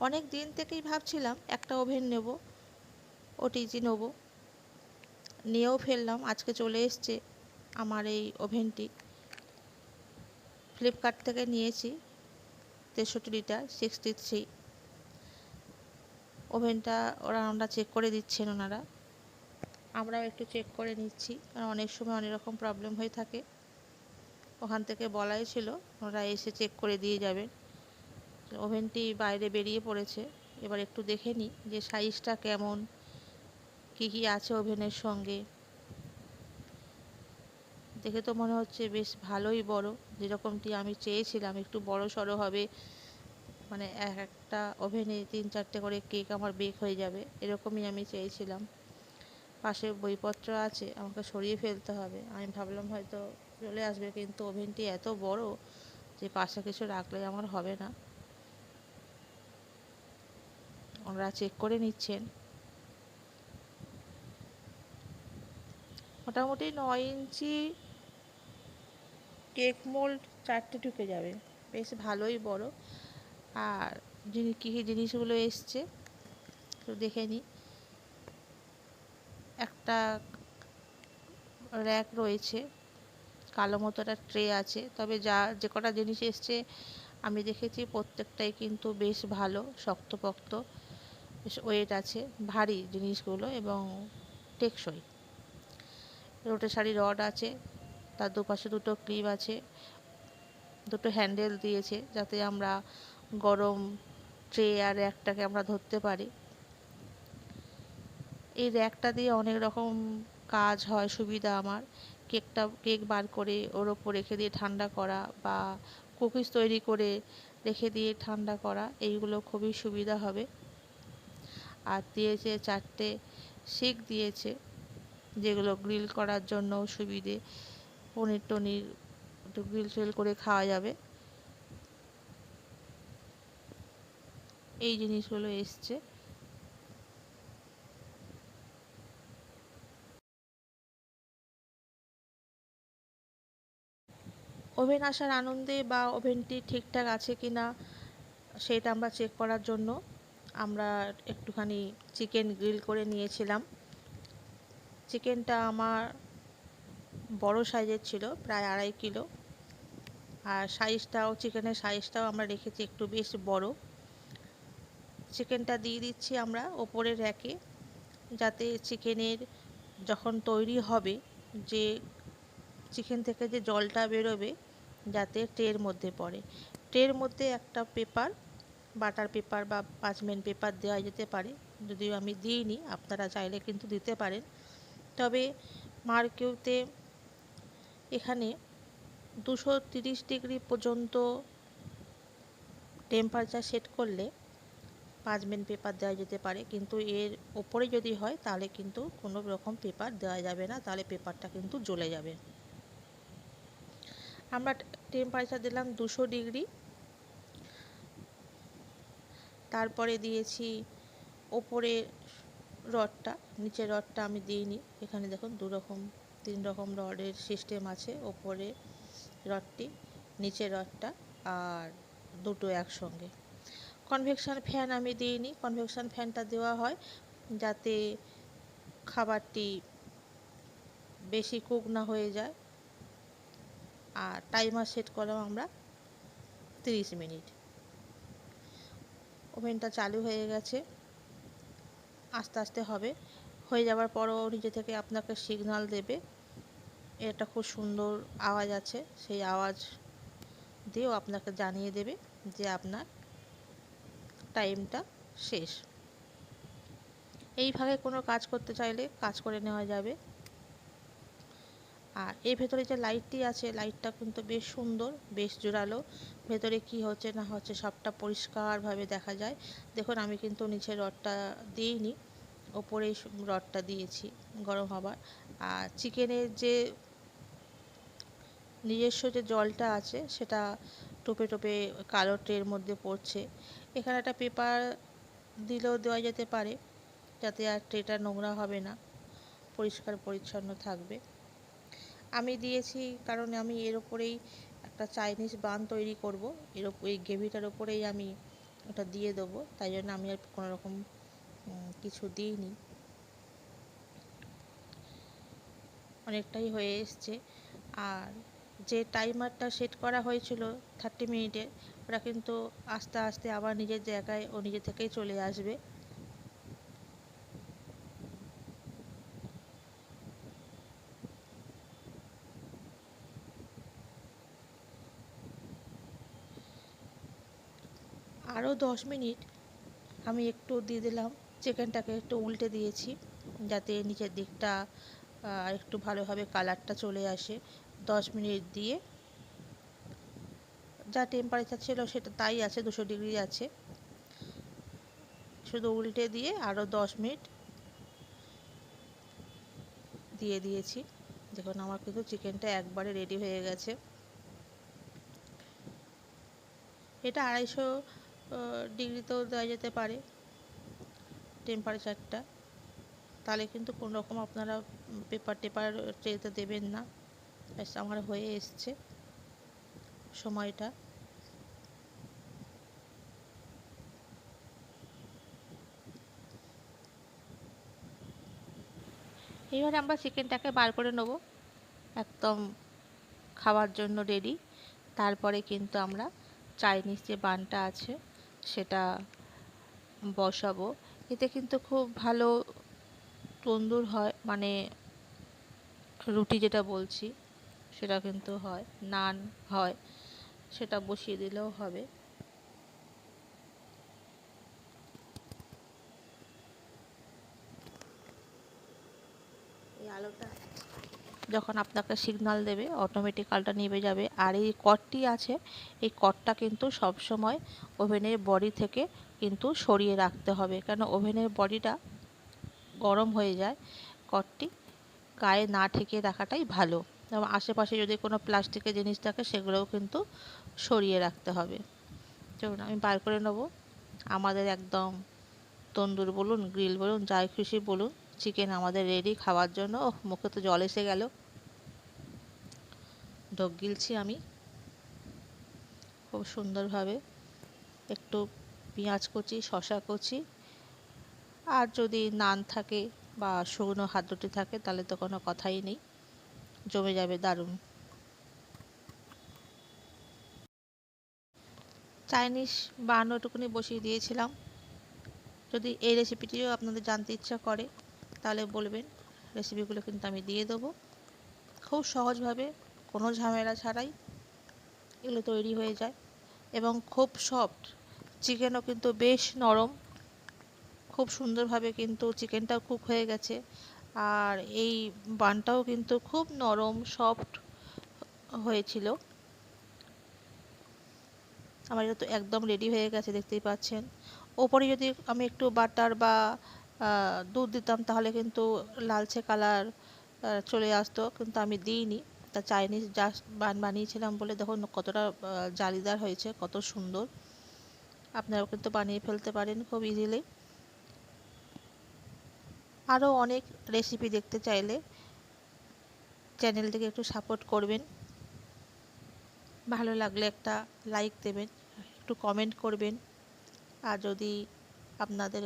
অনেক দিন থেকেই ভাবছিলাম একটা ওভেন নেব, ওটিজি নেব। নিয়েও ফেললাম, আজকে চলে এসছে আমার এই ওভেনটি। ফ্লিপকার্ট থেকে নিয়েছি, তেষট্টি লিটার, সিক্সটি থ্রি। ওভেনটা ওরা আমরা চেক করে দিচ্ছেন ওনারা। আমরাও একটু চেক করে নিচ্ছি, কারণ অনেক সময় অনেক রকম প্রবলেম হয়ে থাকে। ওখান থেকে বলাই ছিল, ওরা এসে চেক করে দিয়ে যাবেন। ওভেনটি বাইরে বেরিয়ে পড়েছে। এবার একটু দেখে নিই যে সাইজটা কেমন, কী কী আছে ওভেনের সঙ্গে। দেখে তো মনে হচ্ছে বেশ ভালোই বড়। যেরকমটি আমি চেয়েছিলাম, একটু বড় সড়ো হবে। মানে এক একটা ওভেনে তিন চারটে করে কেক আমার বেক হয়ে যাবে, এরকমই আমি চেয়েছিলাম। পাশে বইপত্র আছে, আমাকে সরিয়ে ফেলতে হবে। আমি ভাবলাম হয়তো চলে আসবে, কিন্তু ওভেনটি এত বড় যে পাশে কিছু রাখলে আমার হবে না। ওনারা চেক করে নিচ্ছেন। মোটামুটি নয় ইঞ্চি কেক মোল্ড চারটে ঢুকে যাবে। বেশ ভালোই বড়। আর যিনি কী জিনিসগুলো এসছে, একটু দেখে নিই। একটা র্যাক রয়েছে, কালো মতো একটা ট্রে আছে। তবে যা, যে কটা জিনিস এসছে, আমি দেখেছি প্রত্যেকটাই কিন্তু বেশ ভালো, শক্তপোক্ত। ওয়েট আছে, ভারী জিনিসগুলো এবং টেকসই। রোটেশারি রড আছে, তার দুপাশে দুটো ক্লিপ আছে, দুটো হ্যান্ডেল দিয়েছে যাতে আমরা গরম ট্রে আর র্যাকটাকে আমরা ধরতে পারি। এই র্যাকটা দিয়ে অনেক রকম কাজ হয়, সুবিধা আমার। কেকটা, কেক বার করে ওর ওপর রেখে দিয়ে ঠান্ডা করা বা কুকিজ তৈরি করে রেখে দিয়ে ঠান্ডা করা, এইগুলো খুবই সুবিধা হবে। আর দিয়েছে চারটে শিক দিয়েছে, যেগুলো গ্রিল করার জন্য সুবিধে। পনির টনির একটু গ্রিল ট্রিল করে খাওয়া যাবে। এই জিনিসগুলো এসছে। ওভেন আসার আনন্দে বা ওভেনটি ঠিকঠাক আছে কি না সেটা আমরা চেক করার জন্য আমরা একটুখানি চিকেন গ্রিল করে নিয়েছিলাম। চিকেনটা আমার বড় সাইজের ছিল, প্রায় আড়াই কিলো। আর সাইজটাও, চিকেনের সাইজটাও আমরা রেখেছি একটু বেশ বড়। চিকেনটা দিয়ে দিচ্ছি আমরা ওপরে র্যাকে, যাতে চিকেনের যখন তৈরি হবে, যে চিকেন থেকে যে জলটা বেরোবে, যাতে ট্রের মধ্যে পড়ে। ট্রের মধ্যে একটা পেপার বাটার পেপার বা পাঁচমেন পেপার দেওয়া যেতে পারে। যদিও আমি দিইনি, আপনারা চাইলে কিন্তু দিতে পারেন। তবে মার্কেওতে এখানে দুশো তিরিশ ডিগ্রি পর্যন্ত টেম্পারেচার সেট করলে পাঁচমেন পেপার দেওয়া যেতে পারে। কিন্তু এর ওপরে যদি হয়, তাহলে কিন্তু কোনো রকম পেপার দেওয়া যাবে না। তাহলে পেপারটা কিন্তু জ্বলে যাবে। আমরা টেম্পারেচার দিলাম দুশো ডিগ্রি। তারপরে দিয়েছি ওপরে রডটা, নিচের রডটা আমি দিইনি। এখানে দেখুন দু রকম, তিন রকম রডের সিস্টেম আছে ওপরে রডটি, নিচের রডটা আর দুটো একসঙ্গে। কনভেকশান ফ্যান আমি দিইনি কনভেকশান ফ্যানটা দেওয়া হয় যাতে খাবারটি বেশি কুক না হয়ে যায়। আর টাইমার সেট করলাম আমরা তিরিশ মিনিট। ওভেনটা চালু হয়ে গেছে। আস্তে আস্তে হবে। হয়ে যাওয়ার পরও নিজে থেকে আপনাকে সিগনাল দেবে। এটা খুব সুন্দর আওয়াজ আছে। সেই আওয়াজ দিয়েও আপনাকে জানিয়ে দেবে যে আপনার টাইমটা শেষ। এইভাবে কোনো কাজ করতে চাইলে কাজ করে নেওয়া যাবে। আর এর ভেতরে যে লাইটটি আছে লাইটটা কিন্তু বেশ সুন্দর, বেশ জোরালো। ভেতরে কি হচ্ছে না হচ্ছে সবটা পরিষ্কারভাবে দেখা যায়। দেখুন, আমি কিন্তু নিচে রডটা দিইনি ওপরেই রডটা দিয়েছি গরম হবার। আর চিকেনের যে নিজস্ব যে জলটা আছে, সেটা টোপে টোপে কালো ট্রের মধ্যে পড়ছে। এখানে একটা পেপার দিলেও দেওয়া যেতে পারে, যাতে আর ট্রেটা নোংরা হবে না। পরিষ্কার পরিচ্ছন্ন থাকবে। আমি দিয়েছি কারণ আমি এর ওপরেই একটা চাইনিজ বান তৈরি করব। এর এই গ্রেভিটার ওপরেই আমি ওটা দিয়ে দেবো। তাই জন্য আমি আর কোনো রকম কিছু দিইনি। অনেকটাই হয়ে এসছে। আর যে টাইমারটা সেট করা হয়েছিল থার্টি মিনিটের ওটা কিন্তু আস্তে আস্তে আবার নিজের জায়গায় ও নিজে থেকেই চলে আসবে আরও দশ মিনিট আমি একটু দিয়ে দিলাম। চিকেনটাকে একটু উল্টে দিয়েছি যাতে নিচের দিকটা একটু ভালোভাবে কালারটা চলে আসে। দশ মিনিট দিয়ে যা টেম্পারেচার ছিল সেটা তাই আছে, দুশো ডিগ্রি আছে। শুধু উল্টে দিয়ে আরও দশ মিনিট দিয়ে দিয়েছি। দেখুন, আমার কিন্তু চিকেনটা একবারে রেডি হয়ে গেছে। এটা আড়াইশো ডিগ্রিতেও দেওয়া যেতে পারে টেম্পারেচারটা তাহলে কিন্তু কোনো রকম আপনারা পেপার টেপার ট্রেতে দেবেন না। ব্যাস, আমার হয়ে এসছে সময়টা। এবারে আমরা চিকেনটাকে বার করে নেব। একদম খাওয়ার জন্য রেডি তারপরে কিন্তু আমরা চাইনিজ যে বানটা আছে সেটা বসাবো। এতে কিন্তু খুব ভালো তন্দুর হয় মানে রুটি যেটা বলছি, সেটা কিন্তু হয়, নান হয়, সেটা বসিয়ে দিলেও হবে। যখন আপনাকে সিগনাল দেবে অটোমেটিক আলটা নেবে যাবে। আর এই কটটি আছে, এই কটটা কিন্তু সব সময় ওভেনের বডি থেকে কিন্তু সরিয়ে রাখতে হবে। কেন? ওভেনের বডিটা গরম হয়ে যায় কটটি গায়ে না ঠেকে রাখাটাই ভালো। এবং আশেপাশে যদি কোনো প্লাস্টিকের জিনিস থাকে, সেগুলোও কিন্তু সরিয়ে রাখতে হবে। চলুন, আমি বার করে নেব। আমাদের একদম তন্দুর বলুন গ্রিল বলুন, যাই খুশি বলুন চিকেন আমাদের রেডি খাওয়ার জন্য। মুখে তো জল এসে গেল। ঢোক গিলছি আমি। খুব সুন্দরভাবে একটু পেঁয়াজ কুচি শশা কুচি। আর যদি নান থাকে বা শুকনো খাদ্যটি থাকে, তাহলে তো কোনো কথাই নেই। জমে যাবে দারুণ। চাইনিজ বানানোটুকুনি বসিয়ে দিয়েছিলাম। যদি এই রেসিপিটিও আপনাদের জানতে ইচ্ছা করে, তাহলে বলবেন। রেসিপিগুলো কিন্তু আমি দিয়ে দেবো। খুব সহজভাবে কোনো ঝামেলা ছাড়াই এগুলো তৈরি হয়ে যায়। এবং খুব সফট চিকেনও কিন্তু বেশ নরম। খুব সুন্দরভাবে কিন্তু চিকেনটাও কুক হয়ে গেছে। আর এই বানটাও কিন্তু খুব নরম সফট হয়েছিল। আমার এটা তো একদম রেডি হয়ে গেছে, দেখতেই পাচ্ছেন। ওপরে যদি আমি একটু বাটার বা দুধ দিতাম, তাহলে কিন্তু লালচে কালার চলে আসতো। কিন্তু আমি দিইনি। তা চাইনিজ জাস্ট বান বানিয়েছিলাম বলে দেখুন কতটা জালিদার হয়েছে, কত সুন্দর। আপনারাও কিন্তু বানিয়ে ফেলতে পারেন খুব ইজিলি আরও অনেক রেসিপি দেখতে চাইলে চ্যানেলটিকে একটু সাপোর্ট করবেন। ভালো লাগলে একটা লাইক দেবেন, একটু কমেন্ট করবেন। আর যদি আপনাদের